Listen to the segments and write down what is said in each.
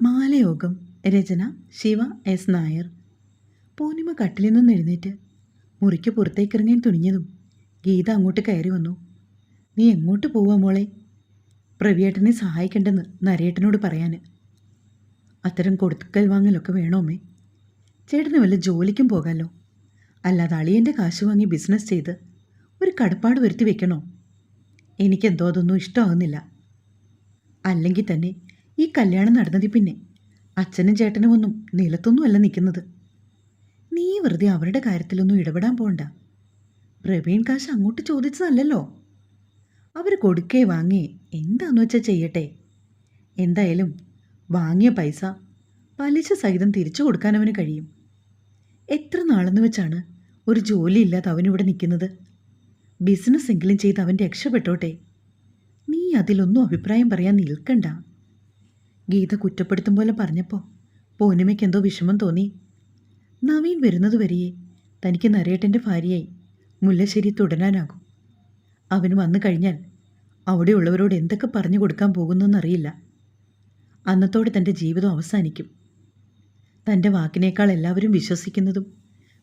മാലയോഗം രചന ശിവ എസ് നായർ. പൂർണിമ കട്ടിലിൽ നിന്ന് എഴുന്നേറ്റ് മുറിക്ക് പുറത്തേക്ക് പുറത്തേക്കിറങ്ങാൻ തുണിഞ്ഞതും ഗീത അങ്ങോട്ട് കയറി വന്നു. നീ എങ്ങോട്ട് പോവാ മോളെ? പ്രവിയേട്ടനെ സഹായിക്കണ്ടെന്ന് നരേട്ടനോട് പറയാൻ അത്തരം കൊടുക്കൽ വാങ്ങലൊക്കെ വേണോമേ ചേട്ടന് വല്ല ജോലിക്കും പോകാമല്ലോ അല്ലാതെ അളിയന്റെ കാശ് വാങ്ങി ബിസിനസ് ചെയ്ത് ഒരു കടപ്പാട് വരുത്തി വെക്കണോ? എനിക്കെന്തോ അതൊന്നും ഇഷ്ടമാകുന്നില്ല അല്ലെങ്കിൽ തന്നെ ഈ കല്യാണം നടന്നതി പിന്നെ അച്ഛനും ചേട്ടനും ഒന്നും നിലത്തൊന്നുമല്ല നിൽക്കുന്നത്. നീ വെറുതെ അവരുടെ കാര്യത്തിലൊന്നും ഇടപെടാൻ പോണ്ട. പ്രവീൺ കാശ് അങ്ങോട്ട് ചോദിച്ചതല്ലല്ലോ. അവർ കൊടുക്കേ വാങ്ങി എന്താന്ന് വെച്ചാൽ ചെയ്യട്ടെ? എന്തായാലും വാങ്ങിയ പൈസ പലിശ സഹിതം തിരിച്ചു കൊടുക്കാൻ അവന് കഴിയും. എത്ര നാളെന്ന് വെച്ചാണ് ഒരു ജോലിയില്ലാതെ അവനിവിടെ നിൽക്കുന്നത്? ബിസിനസ് എങ്കിലും ചെയ്ത് അവൻ രക്ഷപ്പെട്ടോട്ടെ? നീ അതിലൊന്നും അഭിപ്രായം പറയാൻ നിൽക്കണ്ട. ഗീത കുറ്റപ്പെടുത്തും പോലെ പറഞ്ഞപ്പോൾ പൂർണിമയ്ക്ക് എന്തോ വിഷമം തോന്നി. നവീൻ വരുന്നതുവരെയേ തനിക്ക് നരേട്ടന്റെ ഭാര്യയായി മുല്ലശ്ശേരി തുടരാനാകും. അവന് വന്നു കഴിഞ്ഞാൽ അവിടെയുള്ളവരോട് എന്തൊക്കെ പറഞ്ഞു കൊടുക്കാൻ പോകുന്നെന്നറിയില്ല. അന്നത്തോടെ തന്റെ ജീവിതം അവസാനിക്കും. തന്റെ വാക്കിനേക്കാൾ എല്ലാവരും വിശ്വസിക്കുന്നതും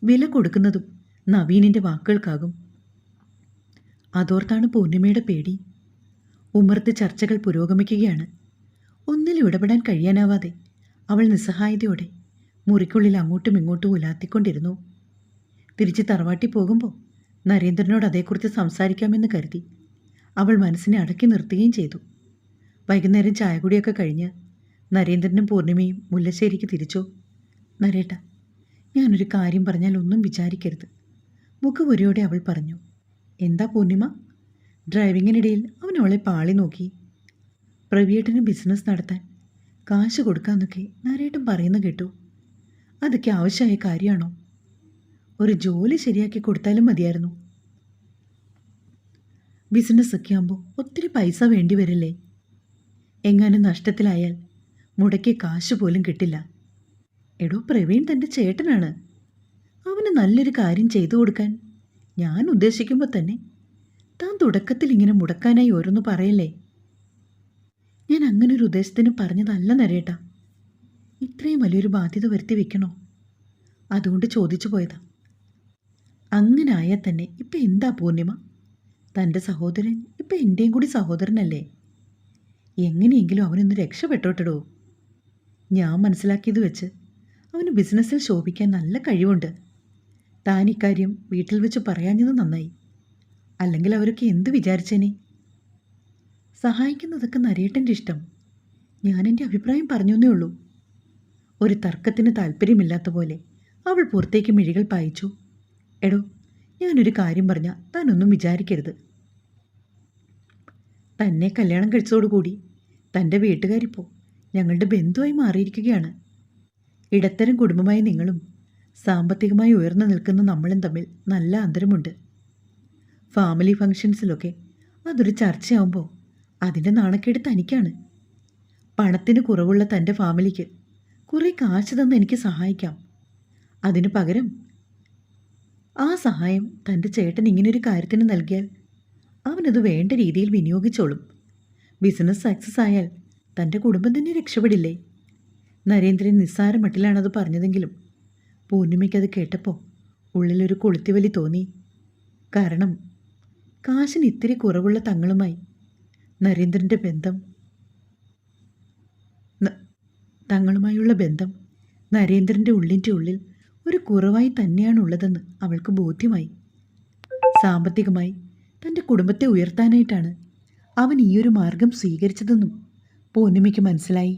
വില കൊടുക്കുന്നതും നവീനിന്റെ വാക്കുകൾക്കാകും. അതോർത്താണ് പൂർണിമയുടെ പേടി. ഉമർത്ത് ചർച്ചകൾ പുരോഗമിക്കുകയാണ്. ഒന്നിലും ഇടപെടാൻ കഴിയാനാവാതെ അവൾ നിസ്സഹായതയോടെ മുറിക്കുള്ളിൽ അങ്ങോട്ടും ഇങ്ങോട്ടും ഉലാത്തിക്കൊണ്ടിരുന്നു. തിരിച്ച് തറവാട്ടി പോകുമ്പോൾ നരേന്ദ്രനോട് അതേക്കുറിച്ച് സംസാരിക്കാമെന്ന് കരുതി അവൾ മനസ്സിനെ അടക്കി നിർത്തുകയും ചെയ്തു. വൈകുന്നേരം ചായകുടിയൊക്കെ കഴിഞ്ഞ് നരേന്ദ്രനും പൂർണിമയും മുല്ലശ്ശേരിക്ക് തിരിച്ചു. നരേട്ട ഞാനൊരു കാര്യം പറഞ്ഞാൽ ഒന്നും വിചാരിക്കരുത് മുഖപൊരിയോടെ അവൾ പറഞ്ഞു. എന്താ പൂർണിമ? ഡ്രൈവിങ്ങിനിടയിൽ അവൻ അവളെ പാളി നോക്കി. പ്രവിയേട്ടന് ബിസിനസ് നടത്താൻ കാശ് കൊടുക്കാന്നൊക്കെ നരേട്ടൻ പറയുന്ന കേട്ടു. അതൊക്കെ ആവശ്യമായ കാര്യമാണോ? ഒരു ജോലി ശരിയാക്കി കൊടുത്താലും മതിയായിരുന്നു. ബിസിനസ്സൊക്കെ ആകുമ്പോൾ ഒത്തിരി പൈസ വേണ്ടി വരില്ലേ? എങ്ങാനും നഷ്ടത്തിലായാൽ മുടക്കി കാശ് പോലും കിട്ടില്ല. എടോ പ്രവീൺ തന്റെ ചേട്ടനാണ്. അവന് നല്ലൊരു കാര്യം ചെയ്തു കൊടുക്കാൻ ഞാൻ ഉദ്ദേശിക്കുമ്പോൾ തന്നെ താൻ തുടക്കത്തിൽ ഇങ്ങനെ മുടക്കാനായി ഓരോന്ന് പറയല്ലേ? ഞാൻ അങ്ങനെ ഒരു ഉദ്ദേശത്തിന് പറഞ്ഞതല്ല നരേട്ടാ. ഇത്രയും വലിയൊരു ബാധ്യത വരുത്തി വെക്കണോ? അതുകൊണ്ട് ചോദിച്ചു പോയതാ. അങ്ങനെ ആയാൽ തന്നെ ഇപ്പം എന്താ പൂർണിമ? തന്റെ സഹോദരൻ ഇപ്പം എന്റെയും കൂടി സഹോദരനല്ലേ? എങ്ങനെയെങ്കിലും അവനൊന്ന് രക്ഷപ്പെട്ടോട്ടടോ. ഞാൻ മനസ്സിലാക്കിയത് വെച്ച് അവന് ബിസിനസ്സിൽ ശോഭിക്കാൻ നല്ല കഴിവുണ്ട്. താൻ ഇക്കാര്യം വീട്ടിൽ വെച്ച് പറയാഞ്ഞത് നന്നായി. അല്ലെങ്കിൽ അവരൊക്കെ എന്ത് വിചാരിച്ചേനെ? സഹായിക്കുന്നതൊക്കെ നരേട്ടന്റെ ഇഷ്ടം. ഞാൻ എന്റെ അഭിപ്രായം പറഞ്ഞേ ഉള്ളൂ. ഒരു തർക്കത്തിന് താല്പര്യമില്ലാത്ത പോലെ അവൾ പുറത്തേക്ക് മിഴികൾ പായിച്ചു. എടോ ഞാനൊരു കാര്യം പറഞ്ഞാൽ താനൊന്നും വിചാരിക്കരുത്. തന്നെ കല്യാണം കഴിച്ചതോടുകൂടി തന്റെ വീട്ടുകാരിപ്പോൾ ഞങ്ങളുടെ ബന്ധുവായി മാറിയിരിക്കുകയാണ്. ഇടത്തരം കുടുംബമായ നിങ്ങളും സാമ്പത്തികമായി ഉയർന്നു നിൽക്കുന്ന നമ്മളും തമ്മിൽ നല്ല അന്തരമുണ്ട്. ഫാമിലി ഫങ്ഷൻസിലൊക്കെ അതൊരു ചർച്ചയാവുമ്പോൾ അതിന്റെ നാണക്കേട് തനിക്കാണ്. പണത്തിന് കുറവുള്ള തന്റെ ഫാമിലിക്ക് കുറേ കാശ് തന്ന് എനിക്ക് സഹായിക്കാം. അതിനു പകരം ആ സഹായം തന്റെ ചേട്ടൻ ഇങ്ങനൊരു കാര്യത്തിന് നൽകിയാൽ അവനത് വേണ്ട രീതിയിൽ വിനിയോഗിച്ചോളും. ബിസിനസ് സക്സസ് ആയാൽ തന്റെ കുടുംബം തന്നെ രക്ഷപ്പെടില്ലേ? നരേന്ദ്രൻ നിസ്സാര മട്ടിലാണത് പറഞ്ഞതെങ്കിലും പൂർണിമയ്ക്കത് കേട്ടപ്പോൾ ഉള്ളിലൊരു കൊളുത്തിവലി തോന്നി. കാരണം കാശിന് ഇത്തിരി കുറവുള്ള തങ്ങളുമായി നരേന്ദ്രന്റെ ബന്ധം. തങ്ങളുമായുള്ള ബന്ധം നരേന്ദ്രന്റെ ഉള്ളിന്റെ ഉള്ളിൽ ഒരു കുറവായി തന്നെയാണ് ഉള്ളതെന്ന് അവൾക്ക് ബോധ്യമായി. സാമ്പത്തികമായി തന്റെ കുടുംബത്തെ ഉയർത്താനായിട്ടാണ് അവൻ ഈയൊരു മാർഗം സ്വീകരിച്ചതെന്നും പൂർണിമയ്ക്ക് മനസ്സിലായി.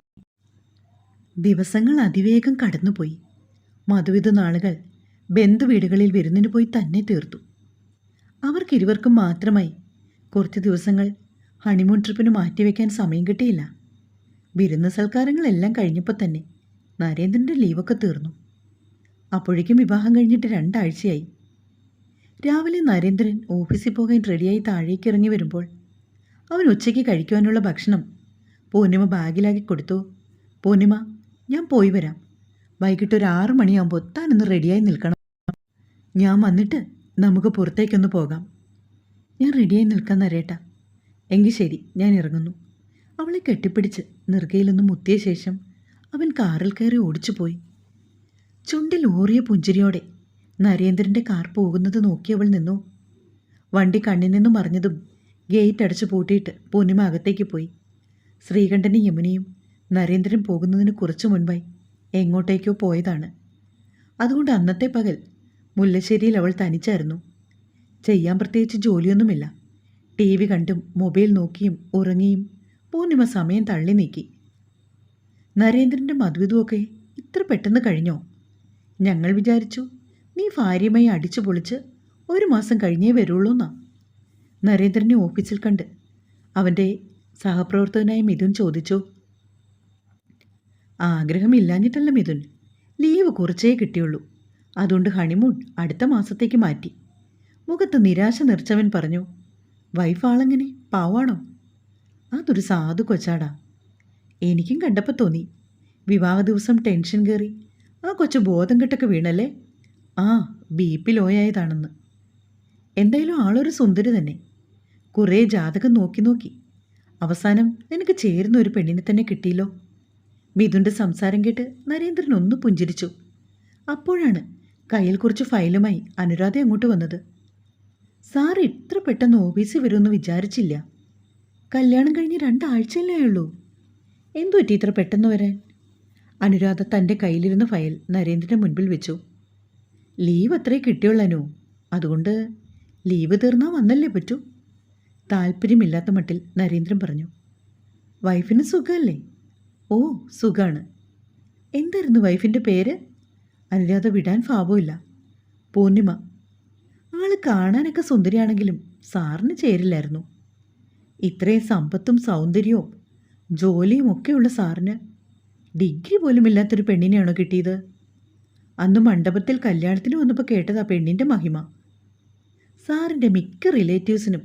ദിവസങ്ങൾ അതിവേഗം കടന്നുപോയി. മധുവിധ നാളുകൾ ബന്ധുവീടുകളിൽ വിരുന്നിന് പോയി തന്നെ തീർത്തു. അവർക്കിരുവർക്കും മാത്രമായി കുറച്ച് ദിവസങ്ങൾ ഹണിമൂൺ ട്രിപ്പിന് മാറ്റിവെക്കാൻ സമയം കിട്ടിയില്ല. വിരുന്ന സൽക്കാരങ്ങളെല്ലാം കഴിഞ്ഞപ്പോൾ തന്നെ നരേന്ദ്രന്റെ ലീവൊക്കെ തീർന്നു. അപ്പോഴേക്കും വിവാഹം കഴിഞ്ഞിട്ട് രണ്ടാഴ്ചയായി. രാവിലെ നരേന്ദ്രൻ ഓഫീസിൽ പോകാൻ റെഡിയായി താഴേക്ക് ഇറങ്ങി വരുമ്പോൾ അവൻ ഉച്ചയ്ക്ക് കഴിക്കുവാനുള്ള ഭക്ഷണം പൂർണിമ ബാഗിലാക്കി കൊടുത്തു. പൂർണിമ ഞാൻ പോയി വരാം. വൈകിട്ട് ഒരു ആറ് മണിയാകുമ്പോൾ താനൊന്ന് റെഡിയായി നിൽക്കണം. ഞാൻ വന്നിട്ട് നമുക്ക് പുറത്തേക്കൊന്ന് പോകാം. ഞാൻ റെഡിയായി നിൽക്കാൻ നരേട്ടാ. എങ്കിൽ ശരി ഞാൻ ഇറങ്ങുന്നു. അവളെ കെട്ടിപ്പിടിച്ച് നെറുകയിലൊന്ന് മുത്തിയ ശേഷം അവൻ കാറിൽ കയറി ഓടിച്ചുപോയി. ചുണ്ടിൽ ഊറിയ പുഞ്ചിരിയോടെ നരേന്ദ്രന്റെ കാർ പോകുന്നത് നോക്കി അവൾ നിന്നു. വണ്ടി കണ്ണിൽ നിന്നും മറിഞ്ഞതും ഗേറ്റ് അടച്ചു പൂട്ടിയിട്ട് പൂർണിമ അകത്തേക്ക് പോയി. ശ്രീകണ്ഠനും യമുനയും നരേന്ദ്രൻ പോകുന്നതിന് കുറച്ചു മുൻപായി എങ്ങോട്ടേക്കോ പോയതാണ്. അതുകൊണ്ട് അന്നത്തെ പകൽ മുല്ലശ്ശേരിയിൽ അവൾ തനിച്ചായിരുന്നു. ചെയ്യാൻ പ്രത്യേകിച്ച് ജോലിയൊന്നുമില്ല. ടി വി കണ്ടും മൊബൈൽ നോക്കിയും ഉറങ്ങിയും പൂർണിമ സമയം തള്ളി നീക്കി. നരേന്ദ്രന്റെ മധുവിതുമൊക്കെ ഇത്ര പെട്ടെന്ന് കഴിഞ്ഞോ? ഞങ്ങൾ വിചാരിച്ചു നീ ഭാര്യയുമായി അടിച്ചു പൊളിച്ച് ഒരു മാസം കഴിഞ്ഞേ വരുള്ളൂ എന്നാ നരേന്ദ്രനെ ഓഫീസിൽ കണ്ട് അവന്റെ സഹപ്രവർത്തകനായ മിഥുൻ ചോദിച്ചു ആഗ്രഹമില്ലാഞ്ഞിട്ടല്ല മിഥുൻ ലീവ് കുറച്ചേ കിട്ടിയുള്ളൂ. അതുകൊണ്ട് ഹണിമൂൺ അടുത്ത മാസത്തേക്ക് മാറ്റി. മുഖത്ത് നിരാശ നിറച്ചവൻ പറഞ്ഞു വൈഫ് ആളെങ്ങനെ? പാവാണോ? അതൊരു സാധു കൊച്ചാടാ. എനിക്കും കണ്ടപ്പോൾ തോന്നി. വിവാഹ ദിവസം ടെൻഷൻ കയറി ആ കൊച്ചു ബോധം കെട്ടൊക്കെ വീണല്ലേ? ആ ബി പി ലോയായതാണെന്ന്. എന്തായാലും ആളൊരു സുന്ദരി തന്നെ. കുറേ ജാതകം നോക്കി നോക്കി. അവസാനം നിനക്ക് ചേരുന്ന ഒരു പെണ്ണിനെ തന്നെ കിട്ടിയല്ലോ. മിഥുന്റെ സംസാരം കേട്ട് നരേന്ദ്രൻ ഒന്ന് പുഞ്ചിരിച്ചു. അപ്പോഴാണ് കയ്യിൽ കുറച്ച് ഫയലുമായി അനുരാധ അങ്ങോട്ട് വന്നത്. സാർ ഇത്ര പെട്ടെന്ന് ഓഫീസിൽ വരുമെന്ന് വിചാരിച്ചില്ല. കല്യാണം കഴിഞ്ഞ് രണ്ടാഴ്ചയല്ലേ ഉള്ളൂ. എന്തു പറ്റി ഇത്ര പെട്ടെന്ന് വരാൻ? അനുരാധ തന്റെ കയ്യിലിരുന്ന ഫയൽ നരേന്ദ്രന്റെ മുൻപിൽ വെച്ചു. ലീവ് അത്രേ കിട്ടിയുള്ളനു അതുകൊണ്ട് ലീവ് തീർന്നാൽ വന്നല്ലേ പറ്റൂ? താല്പര്യമില്ലാത്ത മട്ടിൽ നരേന്ദ്രൻ പറഞ്ഞു. വൈഫിന് സുഖമല്ലേ ഓ സുഖാണ്. എന്തായിരുന്നു വൈഫിന്റെ പേര്? അനുരാധ വിടാൻ ഭാവമില്ല. പൂർണിമ ആൾ കാണാനൊക്കെ സുന്ദരിയാണെങ്കിലും സാറിന് ചേരില്ലായിരുന്നു. ഇത്രയും സമ്പത്തും സൗന്ദര്യവും ജോലിയും ഒക്കെയുള്ള സാറിന് ഡിഗ്രി പോലും ഇല്ലാത്തൊരു പെണ്ണിനെയാണോ കിട്ടിയത്? അന്ന് മണ്ഡപത്തിൽ കല്യാണത്തിന് വന്നപ്പോൾ കേട്ടത് ആ പെണ്ണിന്റെ മഹിമ. സാറിന്റെ മിക്ക റിലേറ്റീവ്സിനും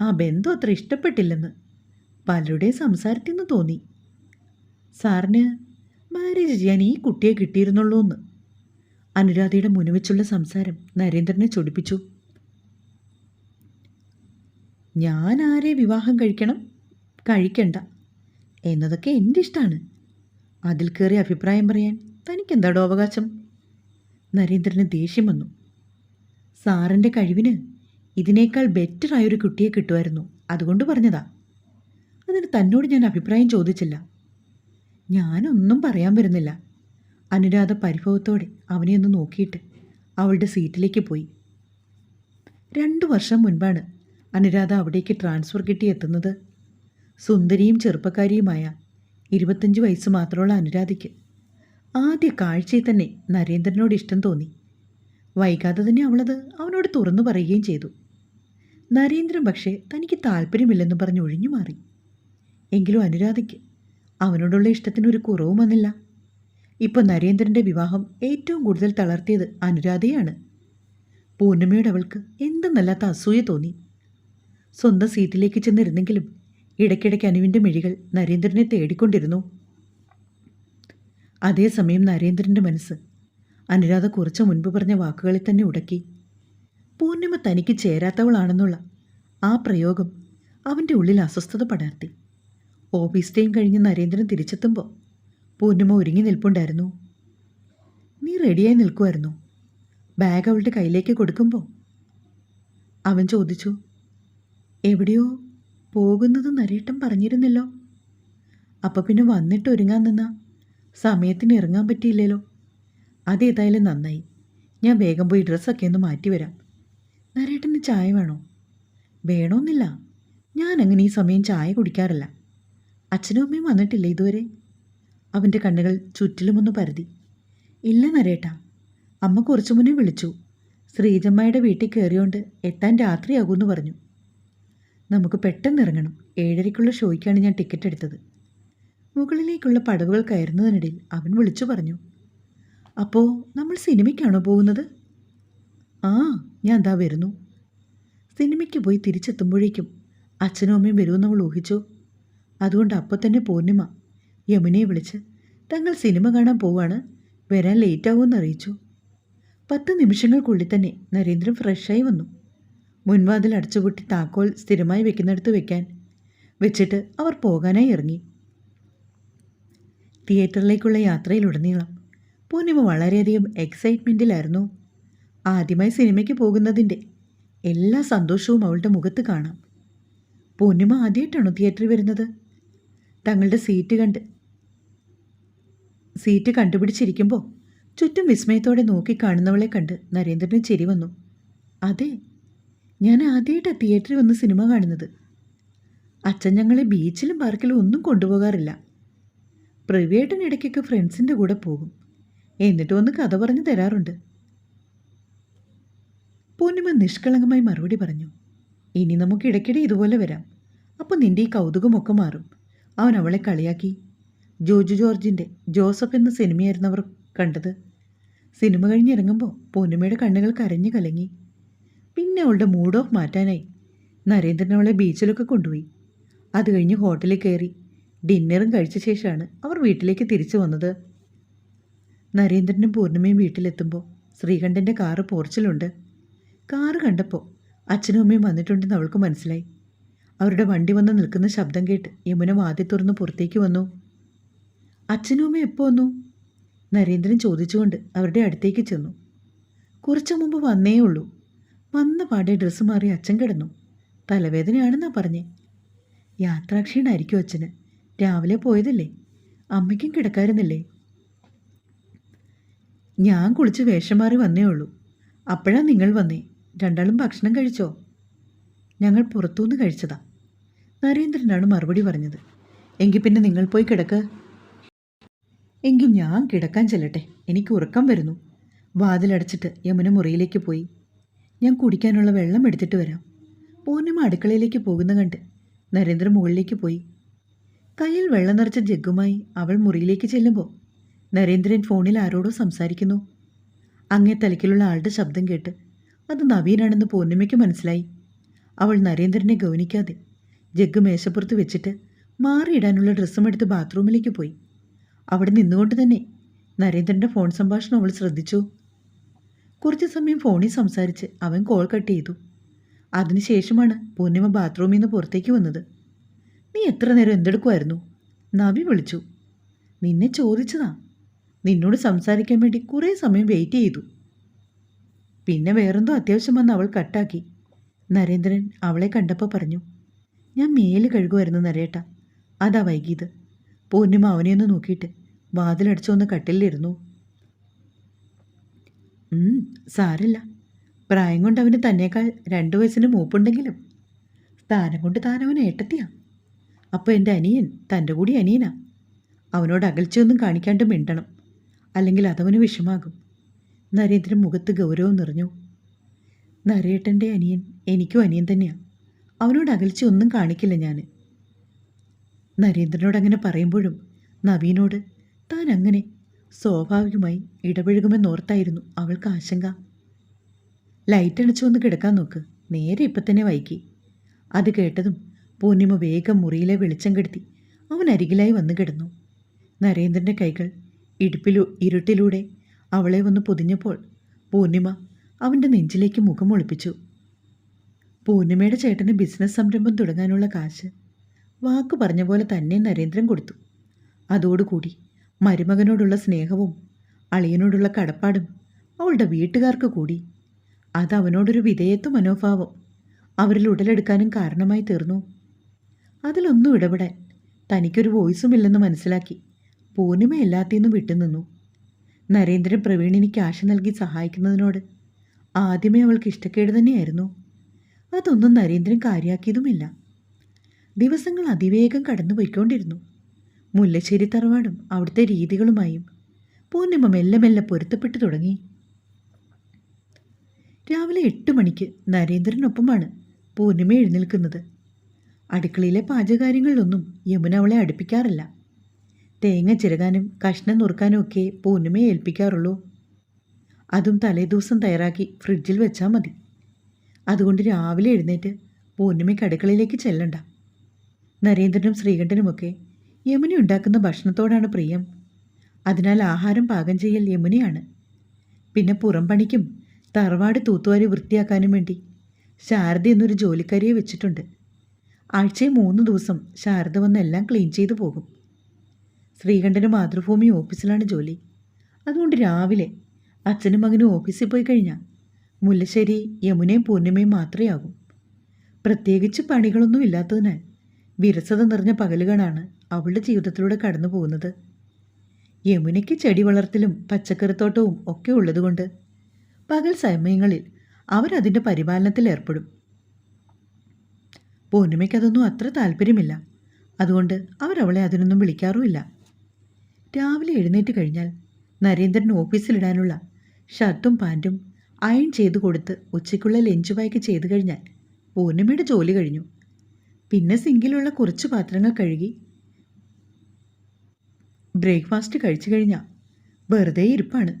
ആ ബന്ധം അത്ര ഇഷ്ടപ്പെട്ടില്ലെന്ന് പലരുടെയും സംസാരത്തിൽ നിന്ന് തോന്നി. സാറിന് മാരേജ് ചെയ്യാൻ ഈ കുട്ടിയെ കിട്ടിയിരുന്നുള്ളൂ എന്ന് അനുരാധയുടെ മുനുവച്ചുള്ള സംസാരം നരേന്ദ്രനെ ചൊടിപ്പിച്ചു. ഞാൻ ആരെ വിവാഹം കഴിക്കണം? കഴിക്കണ്ട. എന്നതൊക്കെ എന്റെ ഇഷ്ടമാണ് അതിൽ കയറി അഭിപ്രായം പറയാൻ തനിക്കെന്താടോ അവകാശം? നരേന്ദ്രന് ദേഷ്യം വന്നു. സാറിന്റെ കഴിവിന് ഇതിനേക്കാൾ ബെറ്ററായൊരു കുട്ടിയെ കിട്ടുമായിരുന്നു. അതുകൊണ്ട് പറഞ്ഞതാ. അതിന് തന്നോട് ഞാൻ അഭിപ്രായം ചോദിച്ചില്ല. ഞാനൊന്നും പറയാൻ വരുന്നില്ല. അനുരാധ പരിഭവത്തോടെ അവനെ ഒന്ന് നോക്കിയിട്ട് അവളുടെ സീറ്റിലേക്ക് പോയി. രണ്ടു വർഷം മുൻപാണ് അനുരാധ അവിടേക്ക് ട്രാൻസ്ഫർ കിട്ടി എത്തുന്നത്. സുന്ദരിയും ചെറുപ്പക്കാരിയുമായ ഇരുപത്തഞ്ച് വയസ്സ് മാത്രമുള്ള അനുരാധയ്ക്ക് ആദ്യ കാഴ്ചയിൽ തന്നെ നരേന്ദ്രനോട് ഇഷ്ടം തോന്നി. വൈകാതെ തന്നെ അവളത് അവനോട് തുറന്നു പറയുകയും ചെയ്തു. നരേന്ദ്രൻ പക്ഷേ തനിക്ക് താല്പര്യമില്ലെന്ന് പറഞ്ഞ് ഒഴിഞ്ഞു മാറി എങ്കിലും അനുരാധയ്ക്ക് അവനോടുള്ള ഇഷ്ടത്തിനൊരു കുറവും വന്നില്ല. ഇപ്പോൾ നരേന്ദ്രന്റെ വിവാഹം ഏറ്റവും കൂടുതൽ തളർത്തിയത് അനുരാധയാണ്. പൂർണിമയോട് അവൾക്ക് എന്തെന്നല്ലാത്ത അസൂയ തോന്നി. സ്വന്തം സീറ്റിലേക്ക് ചെന്നിരുന്നെങ്കിലും ഇടയ്ക്കിടയ്ക്ക് അനുവിന്റെ മിഴികൾ നരേന്ദ്രനെ തേടിക്കൊണ്ടിരുന്നു. അതേസമയം നരേന്ദ്രന്റെ മനസ്സ് അനുരാധ കുറച്ച് മുൻപ് പറഞ്ഞ വാക്കുകളിൽ തന്നെ ഉടക്കി. പൂർണിമ തനിക്ക് ചേരാത്തവളാണെന്നുള്ള ആ പ്രയോഗം അവന്റെ ഉള്ളിൽ അസ്വസ്ഥത പടർത്തി. ഓഫീസ് ടൈം കഴിഞ്ഞ് നരേന്ദ്രൻ തിരിച്ചെത്തുമ്പോൾ പൂർണിമ ഒരുങ്ങി നിൽപ്പുണ്ടായിരുന്നു. നീ റെഡിയായി നിൽക്കുമായിരുന്നു ബാഗ് അവളുടെ കയ്യിലേക്ക് കൊടുക്കുമ്പോൾ അവൻ ചോദിച്ചു എവിടെയോ പോകുന്നത് നരേട്ടം പറഞ്ഞിരുന്നല്ലോ. അപ്പോൾ പിന്നെ വന്നിട്ട് ഒരുങ്ങാൻ നിന്ന? സമയത്തിന് ഇറങ്ങാൻ പറ്റിയില്ലല്ലോ. അതേതായാലും നന്നായി. ഞാൻ വേഗം പോയി ഡ്രസ്സൊക്കെ ഒന്ന് മാറ്റി വരാം നരേട്ടന് ചായ വേണോ? വേണമെന്നില്ല ഞാൻ അങ്ങനെ ഈ സമയം ചായ കുടിക്കാറില്ല. അച്ഛനും അമ്മയും വന്നിട്ടില്ല ഇതുവരെ? അവന്റെ കണ്ണുകൾ ചുറ്റിലുമൊന്ന് പരതി. ഇല്ല നരേട്ടാ. അമ്മ കുറച്ചു മുന്നേ വിളിച്ചു. ശ്രീജമ്മയുടെ വീട്ടിൽ കയറിയോണ്ട് എത്താൻ രാത്രിയാകുമെന്ന് പറഞ്ഞു. നമുക്ക് പെട്ടെന്ന് ഇറങ്ങണം. ഏഴരയ്ക്കുള്ള ഷോയ്ക്കാണ് ഞാൻ ടിക്കറ്റ് എടുത്തത്. മുകളിലേക്കുള്ള പടവുകൾ കയറുന്നതിനിടയിൽ അവൻ വിളിച്ചു പറഞ്ഞു. അപ്പോൾ നമ്മൾ സിനിമയ്ക്കാണോ പോകുന്നത്? ആ ഞാൻ എന്താ വരുന്നു. സിനിമയ്ക്ക് പോയി തിരിച്ചെത്തുമ്പോഴേക്കും അച്ഛനും അമ്മയും വരുമെന്ന് അവൾ ഊഹിച്ചു. അതുകൊണ്ട് അപ്പോൾ തന്നെ പൂർണിമ യമുനയെ വിളിച്ച് തങ്ങൾ സിനിമ കാണാൻ പോവാണ്. വരാൻ ലേറ്റാവുമെന്ന് അറിയിച്ചു പത്ത് നിമിഷങ്ങൾക്കുള്ളിൽ തന്നെ നരേന്ദ്രൻ ഫ്രഷായി വന്നു. മുൻവാതിൽ അടച്ചുപൂട്ടി താക്കോൽ സ്ഥിരമായി വെക്കുന്നിടത്ത് വെക്കാൻ വെച്ചിട്ട് അവർ പോകാനായി ഇറങ്ങി. തിയേറ്ററിലേക്കുള്ള യാത്രയിലുടനീളം പൂർണിമ വളരെയധികം എക്സൈറ്റ്മെന്റിലായിരുന്നു ആദ്യമായി സിനിമയ്ക്ക് പോകുന്നതിന്റെ എല്ലാ സന്തോഷവും അവളുടെ മുഖത്ത് കാണാം. പൂർണിമ ആദ്യമായിട്ടാണോ തിയേറ്ററിൽ വരുന്നത്? തങ്ങളുടെ സീറ്റ് കണ്ട് സീറ്റ് കണ്ടുപിടിച്ചിരിക്കുമ്പോൾ ചുറ്റും വിസ്മയത്തോടെ നോക്കിക്കാണുന്നവളെ കണ്ട് നരേന്ദ്രന് ചിരി വന്നു. അതെ ഞാൻ ആദ്യമായിട്ടാണ് തിയേറ്ററിൽ വന്ന് സിനിമ കാണുന്നത്. അച്ഛൻ ഞങ്ങളെ ബീച്ചിലും പാർക്കിലും ഒന്നും കൊണ്ടുപോകാറില്ല. പ്രവിയേട്ടൻ ഫ്രണ്ട്സിന്റെ കൂടെ പോകും. എന്നിട്ട് ഒന്ന് കഥ പറഞ്ഞു തരാറുണ്ട്. പൂർണിമ നിഷ്കളങ്കമായി മറുപടി പറഞ്ഞു. ഇനി നമുക്ക് ഇടയ്ക്കിടെ ഇതുപോലെ വരാം. അപ്പോൾ നിന്റെ ഈ കൗതുകമൊക്കെ മാറും. അവൻ അവളെ കളിയാക്കി. ജോജു ജോർജിന്റെ ജോസഫ് എന്ന സിനിമയായിരുന്നു അവർ കണ്ടത്. സിനിമ കഴിഞ്ഞിറങ്ങുമ്പോൾ പൂർണിമയുടെ കണ്ണുകൾ കരഞ്ഞു കലങ്ങി. പിന്നെ അവളുടെ മൂഡ് ഓഫ് മാറ്റാനായി നരേന്ദ്രൻ അവളെ ബീച്ചിലൊക്കെ കൊണ്ടുപോയി. അത് കഴിഞ്ഞ് ഹോട്ടലിൽ കയറി ഡിന്നറും കഴിച്ച ശേഷമാണ് അവർ വീട്ടിലേക്ക് തിരിച്ചു വന്നത്. നരേന്ദ്രനും പൂർണിമയും വീട്ടിലെത്തുമ്പോൾ ശ്രീകണ്ഠന്റെ കാറ് പോർച്ചിലുണ്ട്. കാറ് കണ്ടപ്പോൾ അച്ഛനും അമ്മയും വന്നിട്ടുണ്ടെന്ന് അവൾക്ക് മനസ്സിലായി. അവരുടെ വണ്ടി വന്ന് നിൽക്കുന്ന ശബ്ദം കേട്ട് യമുന വാതി തുറന്ന് പുറത്തേക്ക് വന്നു. അച്ഛനും അമ്മയും എപ്പോൾ വന്നു? നരേന്ദ്രൻ ചോദിച്ചുകൊണ്ട് അവരുടെ അടുത്തേക്ക് ചെന്നു. കുറച്ചു മുമ്പ് വന്നേ ഉള്ളൂ. വന്ന പാടെ ഡ്രസ്സ് മാറി അച്ഛൻ കിടന്നു. തലവേദനയാണെന്നാ പറഞ്ഞേ. യാത്രാക്ഷീണായിരിക്കും അച്ഛന്? രാവിലെ പോയതല്ലേ? അമ്മയ്ക്കും കിടക്കാരുന്നില്ലേ ഞാൻ കുളിച്ച് വേഷം മാറി വന്നേ ഉള്ളൂ. അപ്പോഴാ നിങ്ങൾ വന്നേ. രണ്ടാളും ഭക്ഷണം കഴിച്ചോ? ഞങ്ങൾ പുറത്തുനിന്ന് കഴിച്ചതാ. നരേന്ദ്രനാണ് മറുപടി പറഞ്ഞത്. എങ്കിൽ പിന്നെ നിങ്ങൾ പോയി കിടക്ക്. എങ്കിൽ ഞാൻ കിടക്കാൻ ചെല്ലട്ടെ. എനിക്ക് ഉറക്കം വരുന്നു. വാതിലടച്ചിട്ട് യമുന മുറിയിലേക്ക് പോയി. ഞാൻ കുടിക്കാനുള്ള വെള്ളം എടുത്തിട്ട് വരാം. പൂർണിമ അടുക്കളയിലേക്ക് പോകുന്ന കണ്ട് നരേന്ദ്ര മുകളിലേക്ക് പോയി. കയ്യിൽ വെള്ളം നിറച്ച ജഗ്ഗുമായി അവൾ മുറിയിലേക്ക് ചെല്ലുമ്പോൾ നരേന്ദ്രൻ ഫോണിൽ ആരോടോ സംസാരിക്കുന്നു. അങ്ങേ തലക്കിലുള്ള ആളുടെ ശബ്ദം കേട്ട് അത് നവീനാണെന്ന് പൂർണിമയ്ക്ക് മനസ്സിലായി. അവൾ നരേന്ദ്രനെ ഗൗനിക്കാതെ ജഗ്ഗ് മേശപ്പുറത്ത് വെച്ചിട്ട് മാറിയിടാനുള്ള ഡ്രസ്സും എടുത്ത് ബാത്റൂമിലേക്ക് പോയി. അവിടെ നിന്നുകൊണ്ട് തന്നെ നരേന്ദ്രന്റെ ഫോൺ സംഭാഷണം അവൾ ശ്രദ്ധിച്ചു. കുറച്ച് സമയം ഫോണിൽ സംസാരിച്ച് അവൻ കോൾ കട്ട് ചെയ്തു. അതിനുശേഷമാണ് പൂർണിമ ബാത്റൂമിൽ നിന്ന് പുറത്തേക്ക് വന്നത്. നീ എത്ര നേരം എന്തെടുക്കുമായിരുന്നു നവി വിളിച്ചു. നിന്നെ ചോദിച്ചതാ. നിന്നോട് സംസാരിക്കാൻ വേണ്ടി കുറേ സമയം വെയിറ്റ് ചെയ്തു. പിന്നെ വേറെന്തോ അത്യാവശ്യം വന്ന് അവൾ കട്ടാക്കി. നരേന്ദ്രൻ അവളെ കണ്ടപ്പോൾ പറഞ്ഞു ഞാൻ മേൽ കഴുകുമായിരുന്നു നരേട്ട. അതാ വൈകിയത്. പൂർണിമ അവനെയൊന്ന് നോക്കിയിട്ട് വാതിലടച്ചൊന്ന് കട്ടിലിരുന്നു സാരല്ല. പ്രായം കൊണ്ട് അവന് തന്നേക്കാൾ രണ്ടു വയസ്സിന് മൂപ്പുണ്ടെങ്കിലും സ്ഥാനം കൊണ്ട് താൻ അവൻ ഏട്ടത്തിയാ. അപ്പോൾ എന്റെ അനിയൻ തന്റെ കൂടി അനിയനാ. അവനോട് അകൽച്ചയൊന്നും കാണിക്കാണ്ട് മിണ്ടണം. അല്ലെങ്കിൽ അതവന് വിഷമാകും. നരേന്ദ്രൻ മുഖത്ത് ഗൗരവം നിറഞ്ഞു. നരേട്ടന്റെ അനിയൻ എനിക്കും അനിയൻ തന്നെയാണ് അവനോട് അകൽച്ച ഒന്നും കാണിക്കില്ല ഞാൻ നരേന്ദ്രനോട് അങ്ങനെ പറയുമ്പോഴും നവീനോട് താൻ അങ്ങനെ സ്വാഭാവികമായി ഇടപഴകുമെന്നോർത്തായിരുന്നു അവൾക്ക് ആശങ്ക. ലൈറ്റ് അണച്ചു വന്ന് കിടക്കാൻ നോക്ക്. നേരെ ഇപ്പം തന്നെ വൈകി. അത് കേട്ടതും പൂർണിമ വേഗം മുറിയിലെ വെളിച്ചം കെടുത്തി അവൻ അരികിലായി വന്നു കിടന്നു. നരേന്ദ്രന്റെ കൈകൾ ഇടുപ്പിലു ഇരുട്ടിലൂടെ അവളെ വന്ന് പൊതിഞ്ഞപ്പോൾ പൂർണിമ അവന്റെ നെഞ്ചിലേക്ക് മുഖം ഒളിപ്പിച്ചു. പൂർണിമയുടെ ചേട്ടന് ബിസിനസ് സംരംഭം തുടങ്ങാനുള്ള കാശ് വാക്ക് പറഞ്ഞ പോലെ തന്നെ നരേന്ദ്രൻ കൊടുത്തു. അതോടുകൂടി മരുമകനോടുള്ള സ്നേഹവും അളിയനോടുള്ള കടപ്പാടും അവളുടെ വീട്ടുകാർക്ക് കൂടി. അത് അവനോടൊരു വിധേയത്വ മനോഭാവം അവരിൽ ഉടലെടുക്കാനും കാരണമായി തീർന്നു. അതിലൊന്നും ഇടപെടാൻ തനിക്കൊരു വോയിസും ഇല്ലെന്ന് മനസ്സിലാക്കി പൂർണിമ എല്ലാത്തിന്നും വിട്ടുനിന്നു. നരേന്ദ്രൻ പ്രവീണിന് ക്യാഷ് നൽകി സഹായിക്കുന്നതിനോട് ആദ്യമേ അവൾക്ക് ഇഷ്ടക്കേട് തന്നെയായിരുന്നു. അതൊന്നും നരേന്ദ്രൻ കാര്യാക്കിയതുമില്ല. ദിവസങ്ങൾ അതിവേഗം കടന്നു പോയിക്കൊണ്ടിരുന്നു മുല്ലശ്ശേരി തറവാടും അവിടുത്തെ രീതികളുമായും പൂർണിമ മെല്ലെ മെല്ലെ പൊരുത്തപ്പെട്ടു തുടങ്ങി. രാവിലെ എട്ട് മണിക്ക് നരേന്ദ്രനൊപ്പമാണ് പൂർണിമ എഴുന്നേൽക്കുന്നത്. അടുക്കളയിലെ പാചകാര്യങ്ങളിലൊന്നും യമുന അവളെ അടുപ്പിക്കാറില്ല. തേങ്ങ ചിരകാനും കഷ്ണം നുറുക്കാനും ഒക്കെ പൂർണിമയെ ഏൽപ്പിക്കാറുള്ളൂ. അതും തലേദിവസം തയ്യാറാക്കി ഫ്രിഡ്ജിൽ വെച്ചാൽ മതി. അതുകൊണ്ട് രാവിലെ എഴുന്നേറ്റ് പൂർണിമയ്ക്ക് അടുക്കളയിലേക്ക് ചെല്ലണ്ട. നരേന്ദ്രനും ശ്രീകണ്ഠനുമൊക്കെ യമുന ഉണ്ടാക്കുന്ന ഭക്ഷണത്തോടാണ് പ്രിയം. അതിനാൽ ആഹാരം പാകം ചെയ്യൽ യമുനയാണ്. പിന്നെ പുറം പണിക്കും തറവാട് തൂത്തുവാരി വൃത്തിയാക്കാനും വേണ്ടി ശാരദ എന്നൊരു ജോലിക്കാരിയെ വെച്ചിട്ടുണ്ട്. ആഴ്ചയിൽ മൂന്ന് ദിവസം ശാരദ വന്ന് എല്ലാം ക്ലീൻ ചെയ്തു പോകും. ശ്രീകണ്ഠന് മാതൃഭൂമി ഓഫീസിലാണ് ജോലി. അതുകൊണ്ട് രാവിലെ അച്ഛനും മകനും ഓഫീസിൽ പോയി കഴിഞ്ഞാൽ മുല്ലശ്ശേരി യമുനയും പൂർണിമയും മാത്രമേ ആകും. പ്രത്യേകിച്ച് പണികളൊന്നും ഇല്ലാത്തതിനാൽ വിരസത നിറഞ്ഞ പകലുകളാണ് അവളുടെ ജീവിതത്തിലൂടെ കടന്നു പോകുന്നത്. യമുനയ്ക്ക് ചെടി വളർത്തലും പച്ചക്കറിത്തോട്ടവും ഒക്കെ ഉള്ളതുകൊണ്ട് പകൽ സമയങ്ങളിൽ അവരതിന്റെ പരിപാലനത്തിൽ ഏർപ്പെടും. പൂർണിമയ്ക്കതൊന്നും അത്ര താല്പര്യമില്ല. അതുകൊണ്ട് അവരവളെ അതിനൊന്നും വിളിക്കാറുമില്ല. രാവിലെ എഴുന്നേറ്റ് കഴിഞ്ഞാൽ നരേന്ദ്രൻ ഓഫീസിലിടാനുള്ള ഷർട്ടും പാന്റും അയൺ ചെയ്തു കൊടുത്ത് ഉച്ചയ്ക്കുള്ള ലഞ്ച് പായ്ക്ക് ചെയ്തു കഴിഞ്ഞാൽ പൂർണിമയുടെ ജോലി കഴിഞ്ഞു. പിന്നെ സിങ്കിലുള്ള കുറച്ച് പാത്രങ്ങൾ കഴുകി. ബ്രേക്ക്ഫാസ്റ്റ് കഴിച്ചു കഴിഞ്ഞാൽ വെറുതെ ഇരിപ്പാണ്.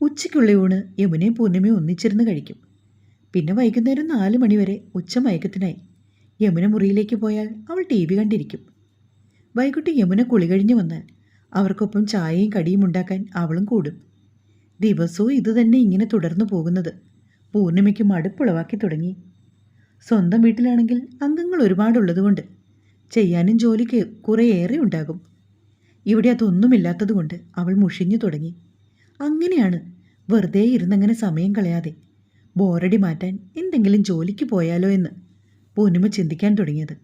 ഉച്ചയ്ക്കുള്ള ഊണ് യമുനയും പൂർണിമയും ഒന്നിച്ചിരുന്ന് കഴിക്കും. പിന്നെ വൈകുന്നേരം നാല് മണിവരെ ഉച്ച മയക്കത്തിനായി യമുന മുറിയിലേക്ക് പോയാൽ അവൾ ടി വി കണ്ടിരിക്കും. വൈകിട്ട് യമുന കുളി കഴിഞ്ഞ് വന്നാൽ അവർക്കൊപ്പം ചായയും കടിയും ഉണ്ടാക്കാൻ അവളും കൂടും. ദിവസവും ഇതുതന്നെ ഇങ്ങനെ തുടർന്നു പോകുന്നത്. പൂർണിമയ്ക്ക് മടുപ്പുളവാക്കി തുടങ്ങി. സ്വന്തം വീട്ടിലാണെങ്കിൽ അംഗങ്ങൾ ഒരുപാടുള്ളതുകൊണ്ട് ചെയ്യാനും ജോലിക്ക് കുറേയേറെ ഉണ്ടാകും. ഇവിടെ അതൊന്നുമില്ലാത്തതുകൊണ്ട് അവൾ മുഷിഞ്ഞു തുടങ്ങി. അങ്ങനെയാണ് വെറുതെ ഇരുന്നങ്ങനെ സമയം കളയാതെ ബോറടി മാറ്റാൻ എന്തെങ്കിലും ജോലിക്ക് പോയാലോ എന്ന് പൂർണിമ ചിന്തിക്കാൻ തുടങ്ങിയത്.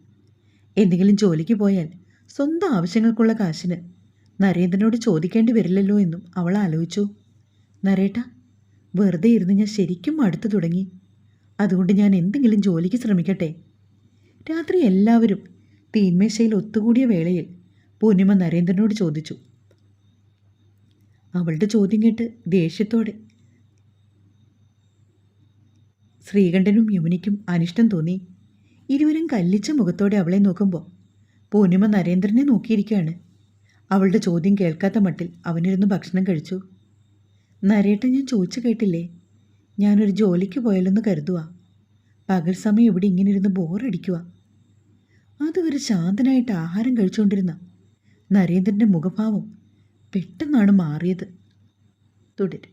എന്തെങ്കിലും ജോലിക്ക് പോയാൽ സ്വന്തം ആവശ്യങ്ങൾക്കുള്ള കാശിന് നരേന്ദ്രനോട് ചോദിക്കേണ്ടി വരില്ലല്ലോ എന്നും അവൾ ആലോചിച്ചു. നരേട്ട വെറുതെ ഇരുന്ന് ഞാൻ ശരിക്കും അടുത്തു തുടങ്ങി. അതുകൊണ്ട് ഞാൻ എന്തെങ്കിലും ജോലിക്ക് ശ്രമിക്കട്ടെ. രാത്രി എല്ലാവരും തീന്മേശയിൽ ഒത്തുകൂടിയ വേളയിൽ പൂർണിമ നരേന്ദ്രനോട് ചോദിച്ചു. അവളുടെ ചോദ്യം കേട്ട് ദേഷ്യത്തോടെ ശ്രീകണ്ഠനും യമുനിക്കും അനിഷ്ടം തോന്നി. ഇരുവരും കല്ലിച്ച മുഖത്തോടെ അവളെ നോക്കുമ്പോൾ പൂർണിമ നരേന്ദ്രനെ നോക്കിയിരിക്കുകയാണ്. അവളുടെ ചോദ്യം കേൾക്കാത്ത മട്ടിൽ അവനിരുന്ന് ഭക്ഷണം കഴിച്ചു. നരേട്ടൻ ഞാൻ ചോദിച്ചു കേട്ടില്ലേ? ഞാനൊരു ജോലിക്ക് പോയാലെന്ന് കരുതുക പകൽ സമയം ഇവിടെ ഇങ്ങനെ ഇരുന്ന് ബോറടിക്കുക അതുവരെ ശാന്തനായിട്ട് ആഹാരം കഴിച്ചുകൊണ്ടിരുന്ന നരേന്ദ്രന്റെ മുഖഭാവം പെട്ടെന്നാണ് മാറിയത്. തുടരും.